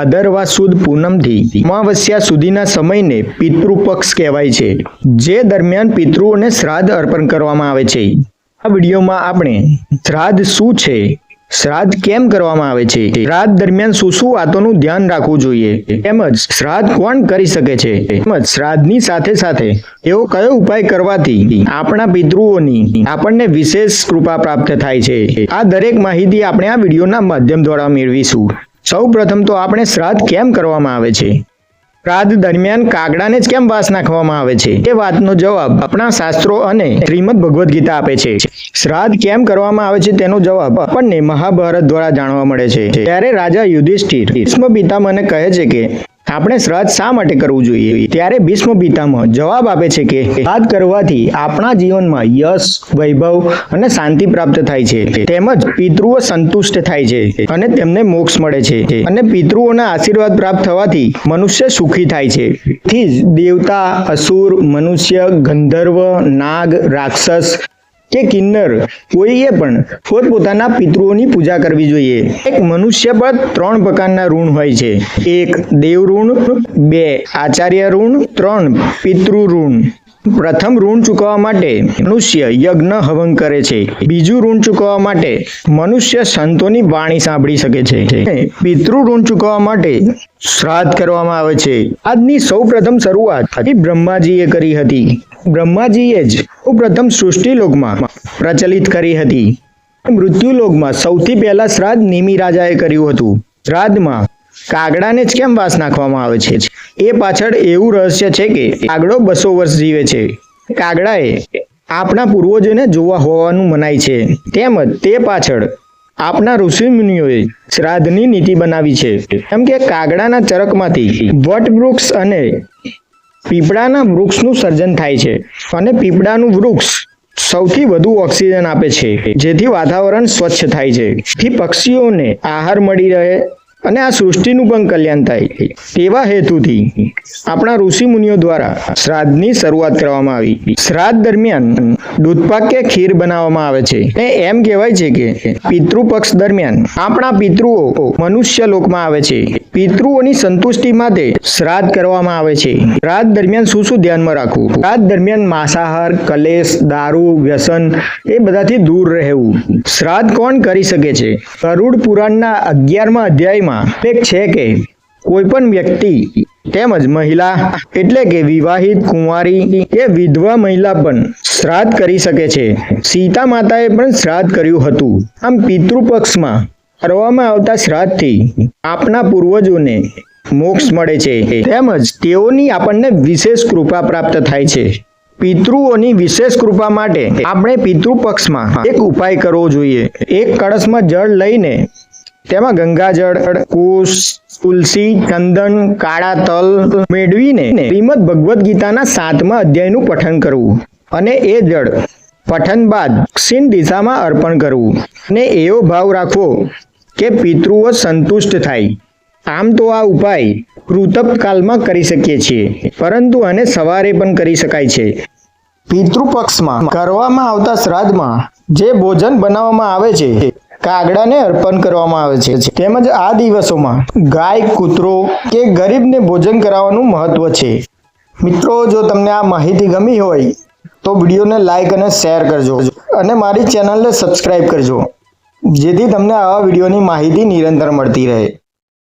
ભાદરવા સુદ પૂનમથી અમાવસ્યા સુધીના સમયને પિતૃપક્ષ કહેવાય છે, જે દરમિયાન પિતૃઓને શ્રાદ્ધ અર્પણ કરવામાં આવે છે. આ વિડીયોમાં આપણે શ્રાદ્ધ શું છે, શ્રાદ્ધ કેમ કરવામાં આવે છે, શ્રાદ્ધ દરમિયાન શું શું વાતોનું ધ્યાન રાખવું જોઈએ, તેમજ શ્રાદ્ધ કોણ કરી શકે છે, તેમજ શ્રાદ્ધની સાથે સાથે એવો કયો ઉપાય કરવાથી આપણા પિતૃઓની આપણને વિશેષ કૃપા પ્રાપ્ત થાય છે. આ દરેક માહિતી આપણે આ વિડીયોના માધ્યમ દ્વારા મેળવીશું. સૌ પ્રથમ તો આપણે શ્રાદ્ધ કેમ કરવામાં આવે છે? શ્રાદ્ધ દરમિયાન કાગડાને જ કેમ વાસ નાખવામાં આવે છે? એ વાતનો જવાબ આપણા શાસ્ત્રો અને શ્રીમદ ભગવદ્ ગીતા આપે છે. શ્રાદ્ધ કેમ કરવામાં આવે છે તેનો જવાબ આપણને મહાભારત દ્વારા જાણવા મળે છે. ત્યારે રાજા યુધિષ્ઠિર, ભીષ્મ, પિતામહને કહે છે કે આપણે શ્રાદ્ધ શા માટે કરવું જોઈએ? ત્યારે ભીષ્મ પિતામહ જવાબ આપે છે કે, શ્રાદ્ધ કરવાથી આપણા જીવનમાં યશ, વૈભવ અને શાંતિ પ્રાપ્ત થાય છે. તેમજ પિતૃઓ સંતુષ્ટ થાય છે અને તેમને મોક્ષ મળે છે. અને પિતૃઓના આશીર્વાદ પ્રાપ્ત થવાથી મનુષ્ય સુખી થાય છે. થી જ દેવતા, અસુર, મનુષ્ય, ગંધર્વ, નાગ, રાક્ષસ કે કિન્નર કોઈએ પણ પોતપોતાના પિતૃઓની પૂજા કરવી જોઈએ. એક મનુષ્ય પર ત્રણ પ્રકારના ઋણ હોય છે. એક દેવ ઋણ બે આચાર્ય ઋણ, ત્રણ પિતૃ ઋણ પ્રથમ ઋણ ચૂકવવા માટે મનુષ્ય યજ્ઞ હવન કરે છે. બીજું ઋણ ચૂકવવા માટે મનુષ્ય સંતોની વાણી સાંભળી શકે છે. પિતૃ ઋણ ચૂકવવા માટે શ્રાદ્ધ કરવામાં આવે છે. આજની સૌ પ્રથમ શરૂઆત બ્રહ્માજીએ કરી હતી. બ્રહ્માજીએ જ પ્રથમ પ્રથમ સૃષ્ટિલોકમાં પ્રચલિત કરી હતી. મૃત્યુલોકમાં સૌથી પહેલા શ્રાદ્ધ નિમિ રાજાએ કર્યું હતું. શ્રાદ્ધમાં કાગડાને જ કેમ વાસ નાખવામાં આવે છે? એ પાછળ એવું રહસ્ય છે કે કાગડો બસો વર્ષ જીવે છે. કાગડાએ આપણા પૂર્વજોને જોવા હોવાનું મનાય છે. તેમજ તે પાછળ આપના ઋષિ મુનિઓએ શ્રાદ્ધની નીતિ બનાવી છે. કેમ કે કાગડાના ચરકમાંથી વટ વૃક્ષ અને પીપળાના વૃક્ષનું સર્જન થાય છે. અને પીપળાનું વૃક્ષ સૌથી વધુ ઓક્સિજન આપે છે. જેથી વાતાવરણ સ્વચ્છ થાય છે. પક્ષીઓને આહાર મળી રહે અને આ સૃષ્ટિનું પણ કલ્યાણ થાય તેવા હેતુથી આપણા ઋષિ મુનિઓ દ્વારા શ્રાદ્ધની શરૂઆત કરવામાં આવી શ્રાદ્ધ દરમિયાન દૂધપાક કે ખીર બનાવવામાં આવે છે. એ એમ કહેવાય છે કે પિતૃપક્ષ દરમિયાન આપણા પિતૃઓ મનુષ્ય લોકમાં આવે છે. પિતૃઓની સંતુષ્ટિ માટે શ્રાદ્ધ કરવામાં આવે છે. શ્રાદ્ધ દરમિયાન શું શું ધ્યાનમાં રાખવું? શ્રાદ્ધ દરમિયાન માંસાહાર, કલેશ, દારૂ, વ્યસન એ બધાથી દૂર રહેવું. શ્રાદ્ધ કોણ કરી શકે છે? કરુડ પુરાણના અગિયારમા અધ્યાયમાં એક છે કે કોઈ પણ વ્યક્તિ તેમજ મહિલા એટલે કે વિવાહિત કુંવારી કે વિધવા મહિલા પણ શ્રાદ્ધ કરી શકે છે. સીતા માતાએ પણ શ્રાદ્ધ કર્યું હતું. આમ પિતૃપક્ષમાં કરવામાં આવતા શ્રાદ્ધથી આપના પૂર્વજોને મોક્ષ મળે છે. તેમજ તેઓની આપણને વિશેષ કૃપા પ્રાપ્ત થાય છે. પિતૃઓની વિશેષ કૃપા માટે આપણે પિતૃપક્ષમાં એક ઉપાય કરવો જોઈએ. એક કળશમાં જળ લઈને તેમાં ગંગાજળ, કુશ, તુલસી ચંદન કાળા તલ મેળવીને શ્રીમદ ભગવદ્ ગીતાના સાતમા અધ્યાયનું પઠન કરવું અને એ જળ પઠન બાદ દક્ષિણ દિશામાં અર્પણ કરવું અને એવો ભાવ રાખવો કે પિતૃઓ સંતુષ્ટ થાય. આમ તો આ ઉપાય કૃતપકાલમાં કરી શકીએ છીએ, પરંતુ આને સવારે પણ કરી શકાય છે. પિતૃપક્ષમાં કરવામાં આવતા શ્રાદ્ધમાં જે ભોજન બનાવવામાં આવે છે કાગડાને અર્પણ કરવામાં આવે છે. તેમજ આ દિવસોમાં ગાય, કૂતરો કે ગરીબને ભોજન કરાવવાનું મહત્વ છે. મિત્રો, જો તમને આ માહિતી ગમી હોય, તો વિડીયોને લાઇક અને શેર કરજો. અને મારી ચેનલને સબસ્ક્રાઈબ કરજો. જેથી તમને આવા વિડીયોની માહિતી નિરંતર મળતી રહે.